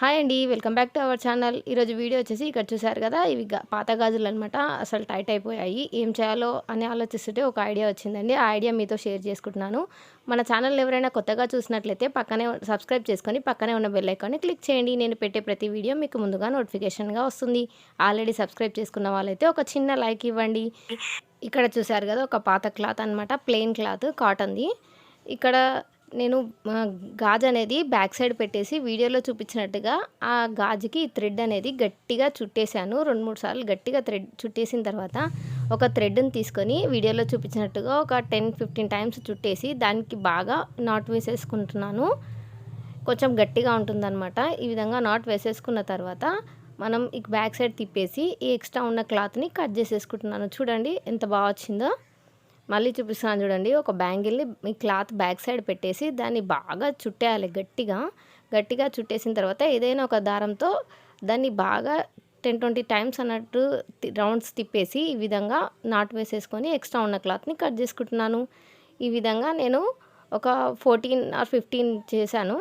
Hi అండి welcome back to our channel. ఈరోజు video వచ్చేసి ఇక్కడ చూసారు కదా ఇవి పాత గాజులు అనమాట అసలు టైట్ అయిపోయాయి. ఏం చేయాలో అని ఆలోచిస్తుంటే ఒక ఐడియా వచ్చిందండి. ఆ ఐడియా మీతో షేర్ చేసుకుంటున్నాను. మన ఛానల్ ఎవరైనా కొత్తగా చూసినట్లయితే పక్కనే సబ్స్క్రైబ్ చేసుకొని పక్కనే ఉన్న బెల్ ఐకాన్ని క్లిక్ చేయండి. నేను పెట్టే ప్రతి వీడియో మీకు ముందుగా నోటిఫికేషన్గా వస్తుంది. ఆల్రెడీ సబ్స్క్రైబ్ చేసుకున్న వాళ్ళైతే ఒక చిన్న లైక్ ఇవ్వండి. ఇక్కడ చూసారు కదా ఒక పాత క్లాత్ అనమాట ప్లెయిన్ క్లాత్ కాటన్ది. ఇక్కడ నేను గాజు అనేది బ్యాక్ సైడ్ పెట్టేసి వీడియోలో చూపించినట్టుగా ఆ గాజుకి థ్రెడ్ అనేది గట్టిగా చుట్టేశాను. రెండు మూడు సార్లు గట్టిగా థ్రెడ్ చుట్టేసిన తర్వాత ఒక థ్రెడ్ని తీసుకొని వీడియోలో చూపించినట్టుగా ఒక టెన్ ఫిఫ్టీన్ టైమ్స్ చుట్టేసి దానికి బాగా నాట్ వేసేసుకుంటున్నాను. కొంచెం గట్టిగా ఉంటుందన్నమాట. ఈ విధంగా నాట్ వేసేసుకున్న తర్వాత మనం ఈ బ్యాక్ సైడ్ తిప్పేసి ఈ ఎక్స్ట్రా ఉన్న క్లాత్ని కట్ చేసేసుకుంటున్నాను. చూడండి ఎంత బాగా వచ్చిందో. మళ్ళీ చూపిస్తాను చూడండి. ఒక బ్యాంగిల్ని మీ క్లాత్ బ్యాక్ సైడ్ పెట్టేసి దాన్ని బాగా చుట్టేయాలి గట్టిగా. గట్టిగా చుట్టేసిన తర్వాత ఏదైనా ఒక దారంతో దాన్ని బాగా టెన్ ట్వంటీ టైమ్స్ అన్నట్టు రౌండ్స్ తిప్పేసి ఈ విధంగా నాట్ వేసేసుకొని ఎక్స్ట్రా ఉన్న క్లాత్ని కట్ చేసుకుంటున్నాను. ఈ విధంగా నేను ఒక ఫోర్టీన్ ఆర్ ఫిఫ్టీన్ చేశాను.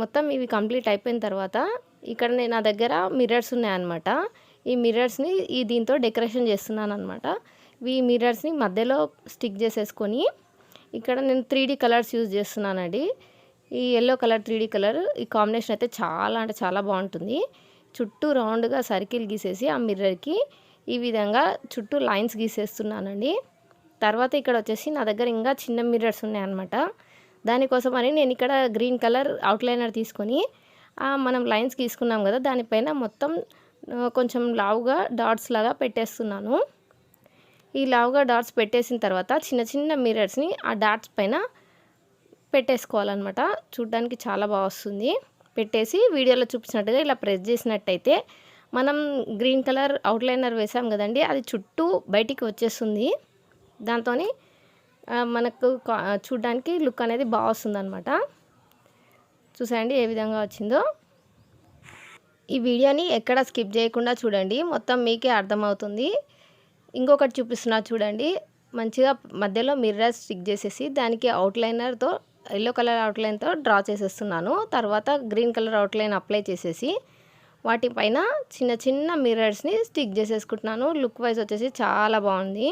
మొత్తం ఇవి కంప్లీట్ అయిపోయిన తర్వాత ఇక్కడ నేను నా దగ్గర మిర్రర్స్ ఉన్నాయన్నమాట. ఈ మిర్రర్స్ని ఈ దీంతో డెకరేషన్ చేస్తున్నాను అనమాట ఈ మిర్రర్స్ని మధ్యలో స్టిక్ చేసేసుకొని ఇక్కడ నేను త్రీ కలర్స్ యూజ్ చేస్తున్నానండి. ఈ ఎల్లో కలర్ త్రీ కలర్ ఈ కాంబినేషన్ అయితే చాలా అంటే చాలా బాగుంటుంది. చుట్టూ రౌండ్గా సర్కిల్ గీసేసి ఆ మిర్రర్కి ఈ విధంగా చుట్టూ లైన్స్ గీసేస్తున్నానండి. తర్వాత ఇక్కడ వచ్చేసి నా దగ్గర ఇంకా చిన్న మిర్రర్స్ ఉన్నాయన్నమాట. దానికోసమని నేను ఇక్కడ గ్రీన్ కలర్ అవుట్లైనర్ తీసుకొని మనం లైన్స్ గీసుకున్నాం కదా దానిపైన మొత్తం కొంచెం లావుగా డాట్స్ లాగా పెట్టేస్తున్నాను. ఈ లావుగా డాట్స్ పెట్టేసిన తర్వాత చిన్న చిన్న మిర్రర్స్ని ఆ డాట్స్ పైన పెట్టేసుకోవాలన్నమాట. చూడ్డానికి చాలా బాగా వస్తుంది. పెట్టేసి వీడియోలో చూపించినట్టుగా ఇలా ప్రెస్ చేసినట్టయితే మనం గ్రీన్ కలర్ అవుట్లైనర్ వేసాం కదండి అది చుట్టూ బయటికి వచ్చేస్తుంది. దాంతో మనకు కా- చూడ్డానికి లుక్ అనేది బాగా వస్తుంది అనమాట ఏ విధంగా వచ్చిందో. ఈ వీడియోని ఎక్కడ స్కిప్ చేయకుండా చూడండి. మొత్తం మీకే అర్థమవుతుంది. ఇంకొకటి చూపిస్తున్నా చూడండి. మంచిగా మధ్యలో మిర్రర్ స్టిక్ చేసేసి దానికి అవుట్లైనర్తో ఎల్లో కలర్ అవుట్లైన్తో డ్రా చేసేస్తున్నాను. తర్వాత గ్రీన్ కలర్ అవుట్లైన్ అప్లై చేసేసి వాటిపైన చిన్న చిన్న మిర్రర్స్ని స్టిక్ చేసేసుకుంటున్నాను. లుక్ వైజ్ వచ్చేసి చాలా బాగుంది.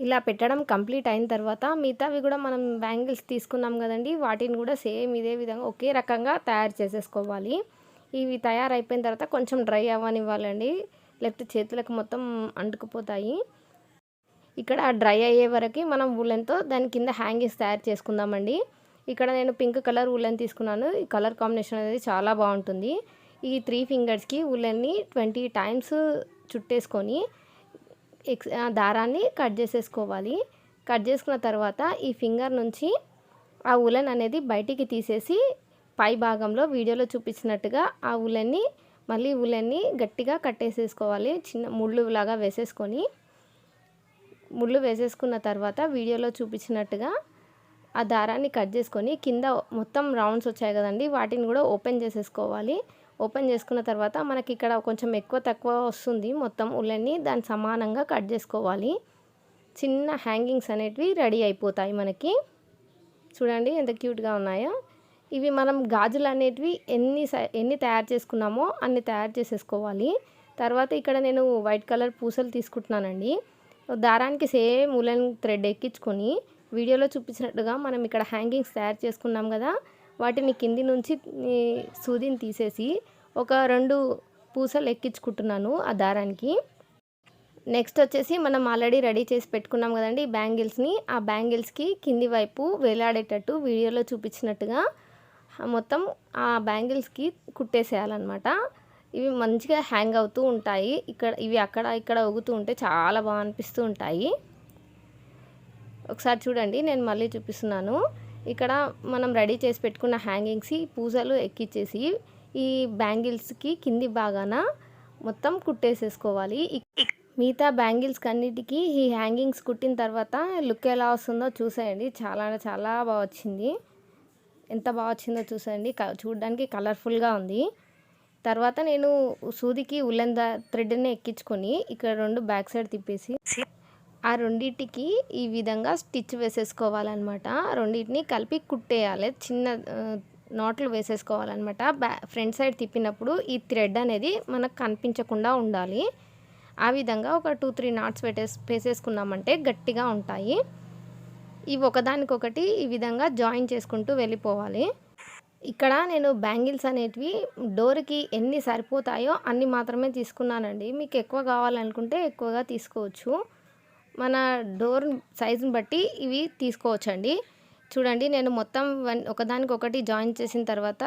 ఇలా పెట్టడం కంప్లీట్ అయిన తర్వాత మిగతావి కూడా మనం బ్యాంగిల్స్ తీసుకున్నాం కదండి. వాటిని కూడా సేమ్ ఇదే విధంగా ఒకే రకంగా తయారు చేసేసుకోవాలి. ఇవి తయారైపోయిన తర్వాత కొంచెం డ్రై అవ్వనివ్వాలండి. లేకపోతే చేతులకు మొత్తం అంటుకుపోతాయి. ఇక్కడ డ్రై అయ్యే వరకు మనం ఉలెన్తో దాని కింద హ్యాంగింగ్స్ తయారు చేసుకుందామండి. ఇక్కడ నేను పింక్ కలర్ ఉలెన్ తీసుకున్నాను. ఈ కలర్ కాంబినేషన్ అనేది చాలా బాగుంటుంది. ఈ త్రీ ఫింగర్స్కి ఉలెన్ని ట్వంటీ టైమ్స్ చుట్టేసుకొని ఎక్స్ ఆ దారాన్ని కట్ చేసేసుకోవాలి. కట్ చేసుకున్న తర్వాత ఈ ఫింగర్ నుంచి ఆ ఉలెన్ అనేది బయటికి తీసేసి పై భాగంలో వీడియోలో చూపించినట్టుగా ఆ ఉలెన్ని మళ్ళీ ఉలెన్ని గట్టిగా కట్టేసేసుకోవాలి చిన్న ముళ్ళు లాగా వేసేసుకొని ముళ్ళు వేసేసుకున్న తర్వాత వీడియోలో చూపించినట్టుగా ఆ దారాన్ని కట్ చేసుకొని కింద మొత్తం రౌండ్స్ వచ్చాయి కదండి వాటిని కూడా ఓపెన్ చేసేసుకోవాలి. ఓపెన్ చేసుకున్న తర్వాత మనకి ఇక్కడ కొంచెం ఎక్కువ తక్కువ వస్తుంది మొత్తం ఉల్లెన్ని దాన్ని సమానంగా కట్ చేసుకోవాలి. చిన్న హ్యాంగింగ్స్ అనేటివి రెడీ అయిపోతాయి మనకి. చూడండి ఎంత క్యూట్గా ఉన్నాయో. ఇవి మనం గాజులు అనేటివి ఎన్ని ఎన్ని తయారు చేసుకున్నామో అన్ని తయారు చేసేసుకోవాలి. తర్వాత ఇక్కడ నేను వైట్ కలర్ పూసలు తీసుకుంటున్నానండి. దారానికి సేమ్ ఉలెన్ థ్రెడ్ ఎక్కించుకొని వీడియోలో చూపించినట్టుగా మనం ఇక్కడ హ్యాంగింగ్స్ తయారు చేసుకున్నాం కదా వాటిని కింది నుంచి సూదిని తీసేసి ఒక రెండు పూసలు ఎక్కించుకుంటున్నాను ఆ దారానికి. నెక్స్ట్ వచ్చేసి మనం ఆల్రెడీ రెడీ చేసి పెట్టుకున్నాం కదండి ఈ బ్యాంగిల్స్ని. ఆ బ్యాంగిల్స్కి కింది వైపు వేలాడేటట్టు వీడియోలో చూపించినట్టుగా మొత్తం ఆ బ్యాంగిల్స్కి కుట్టేసేయాలన్నమాట. ఇవి మంచిగా హ్యాంగ్ అవుతూ ఉంటాయి. ఇక్కడ ఇవి అక్కడ ఇక్కడ ఒగుతూ ఉంటే చాలా బాగా అనిపిస్తూ ఉంటాయి. ఒకసారి చూడండి నేను మళ్ళీ చూపిస్తున్నాను. ఇక్కడ మనం రెడీ చేసి పెట్టుకున్న హ్యాంగింగ్స్ పూజలు ఎక్కిచ్చేసి ఈ బ్యాంగిల్స్కి కింది భాగాన మొత్తం కుట్టేసేసుకోవాలి. మిగతా బ్యాంగిల్స్ అన్నిటికీ ఈ హ్యాంగింగ్స్ కుట్టిన తర్వాత లుక్ ఎలా వస్తుందో చూసేయండి. చాలా చాలా బాగా వచ్చింది. ఎంత బాగా వచ్చిందో చూసండి క- చూడడానికి కలర్ఫుల్గా ఉంది. తర్వాత నేను సూదికి ఉల్లెన్ దా థ్రెడ్ని ఎక్కించుకొని ఇక్కడ రెండు బ్యాక్ సైడ్ తిప్పేసి ఆ రెండింటికి ఈ విధంగా స్టిచ్ వేసేసుకోవాలన్నమాట. రెండింటిని కలిపి కుట్టేయాలి. చిన్న నాట్లు వేసేసుకోవాలన్నమాట. బ్యా ఫ్రంట్ సైడ్ తిప్పినప్పుడు ఈ థ్రెడ్ అనేది మనకు కనిపించకుండా ఉండాలి. ఆ విధంగా ఒక టూ త్రీ నాట్స్ పెట్టేసి వేసేసుకున్నామంటే గట్టిగా ఉంటాయి. ఇవి ఒకదానికొకటి ఈ విధంగా జాయిన్ చేసుకుంటూ వెళ్ళిపోవాలి. ఇక్కడ నేను బ్యాంగిల్స్ అనేటివి డోర్కి ఎన్ని సరిపోతాయో అన్ని మాత్రమే తీసుకున్నానండి. మీకు ఎక్కువ కావాలనుకుంటే ఎక్కువగా తీసుకోవచ్చు. మన డోర్ సైజుని బట్టి ఇవి తీసుకోవచ్చండి. చూడండి నేను మొత్తం వన్ ఒకదానికొకటి జాయిన్ చేసిన తర్వాత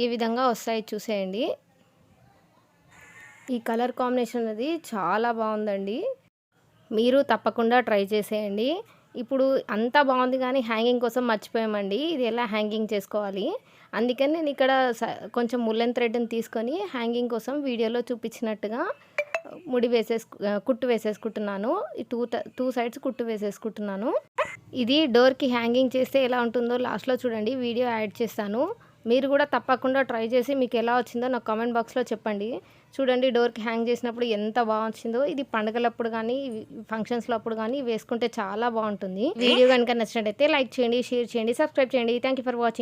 ఈ విధంగా వస్తాయి చూసేయండి. ఈ కలర్ కాంబినేషన్ అది చాలా బాగుందండి. మీరు తప్పకుండా ట్రై చేసేయండి. ఇప్పుడు అంతా బాగుంది కానీ హ్యాంగింగ్ కోసం మర్చిపోయామండి. ఇది ఎలా హ్యాంగింగ్ చేసుకోవాలి? అందుకని నేను ఇక్కడ స- కొంచెం ముల్లెన్ థ్రెడ్ని తీసుకొని హ్యాంగింగ్ కోసం వీడియోలో చూపించినట్టుగా ముడి వేసేసు కుట్టు వేసేసుకుంటున్నాను. ఈ టూ టూ సైడ్స్ కుట్టు వేసేసుకుంటున్నాను. ఇది డోర్కి హ్యాంగింగ్ చేస్తే ఎలా ఉంటుందో లాస్ట్లో చూడండి. వీడియో యాడ్ చేస్తాను. మీరు కూడా తప్పకుండా ట్రై చేసి మీకు ఎలా వచ్చిందో నాకు కామెంట్ బాక్స్లో చెప్పండి. చూడండి డోర్కి హ్యాంగ్ చేసినప్పుడు ఎంత బాగా వచ్చిందో. ఇది పండగలప్పుడు కానీ ఫంక్షన్స్లో అప్పుడు కానీ వేసుకుంటే చాలా బాగుంటుంది. వీడియో కనుక నచ్చినట్టయితే లైక్ చేయండి షేర్ చేయండి సబ్స్క్రైబ్ చేయండి. Thank you for watching